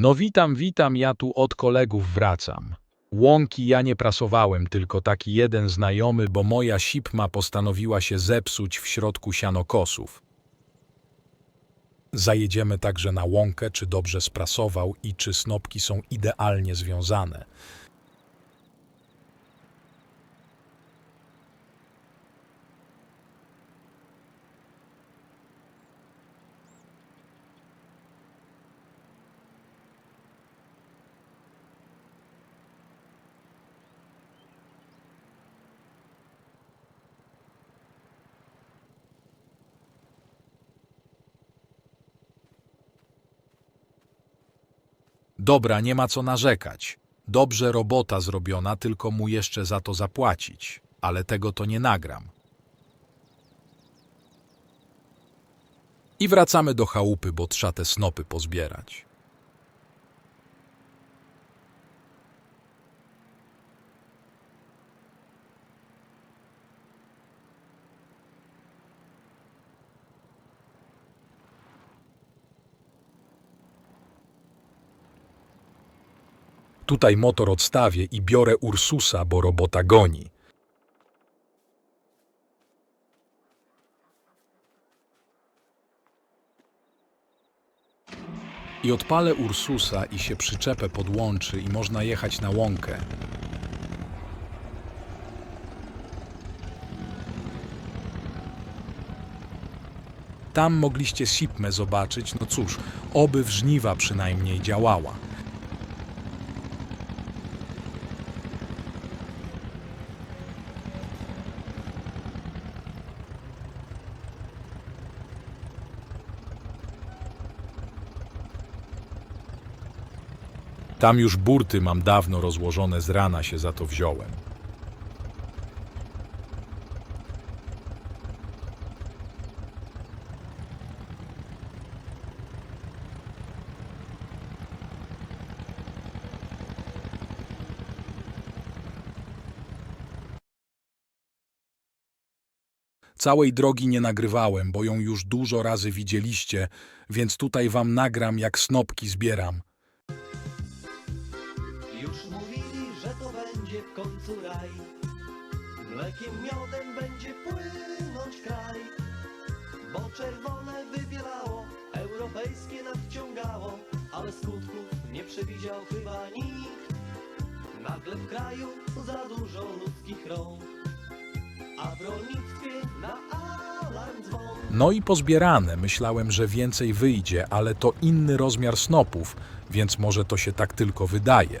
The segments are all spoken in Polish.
No witam, witam, ja tu od kolegów wracam. Łąki ja nie prasowałem, tylko taki jeden znajomy, bo moja sipma postanowiła się zepsuć w środku sianokosów. Zajedziemy także na łąkę, czy dobrze sprasował i czy snopki są idealnie związane. Dobra, nie ma co narzekać. Dobrze robota zrobiona, tylko mu jeszcze za to zapłacić. Ale tego to nie nagram. I wracamy do chałupy, bo trzeba te snopy pozbierać. Tutaj motor odstawię i biorę Ursusa, bo robota goni. I odpalę Ursusa i się przyczepę podłączy i można jechać na łąkę. Tam mogliście sipmę zobaczyć, no cóż, oby w żniwa przynajmniej działała. Tam już burty mam dawno rozłożone, z rana się za to wziąłem. Całej drogi nie nagrywałem, bo ją już dużo razy widzieliście, więc tutaj wam nagram, jak snopki zbieram. Końcu raj Mlekiem miodem będzie płynąć kraj Bo czerwone wybielało, europejskie nadciągało Ale skutków nie przewidział chyba nikt Nagle w kraju za dużo ludzkich rąk A w rolnictwie na alarm dzwon No i pozbierane. Myślałem, że więcej wyjdzie, ale to inny rozmiar snopów, więc może to się tak tylko wydaje.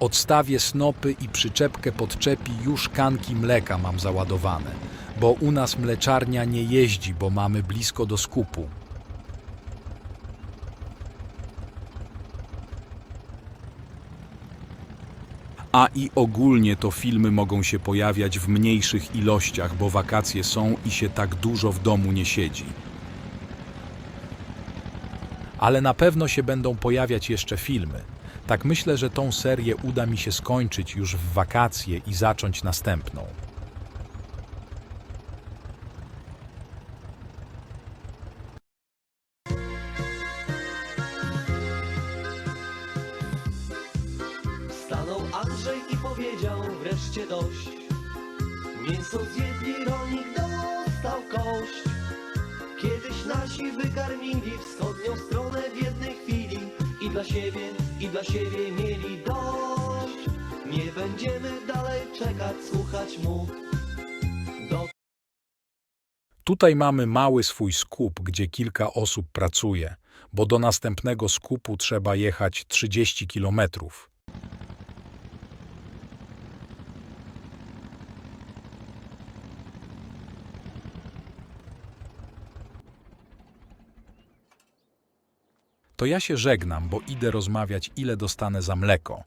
Odstawię snopy i przyczepkę podczepi już kanki mleka mam załadowane, bo u nas mleczarnia nie jeździ, bo mamy blisko do skupu. A i ogólnie to filmy mogą się pojawiać w mniejszych ilościach, bo wakacje są i się tak dużo w domu nie siedzi. Ale na pewno się będą pojawiać jeszcze filmy. Tak myślę, że tą serię uda mi się skończyć już w wakacje i zacząć następną. Stanął Andrzej i powiedział wreszcie dość. Mięso zjedli, rolnik dostał kość. Kiedyś nasi wykarmili wschodnią stronę w jednej chwili dla siebie, i dla siebie mieli dość. Nie będziemy dalej czekać, słuchać mu. Do Tutaj mamy mały swój skup, gdzie kilka osób pracuje, bo do następnego skupu trzeba jechać 30 kilometrów. To ja się żegnam, bo idę rozmawiać, ile dostanę za mleko.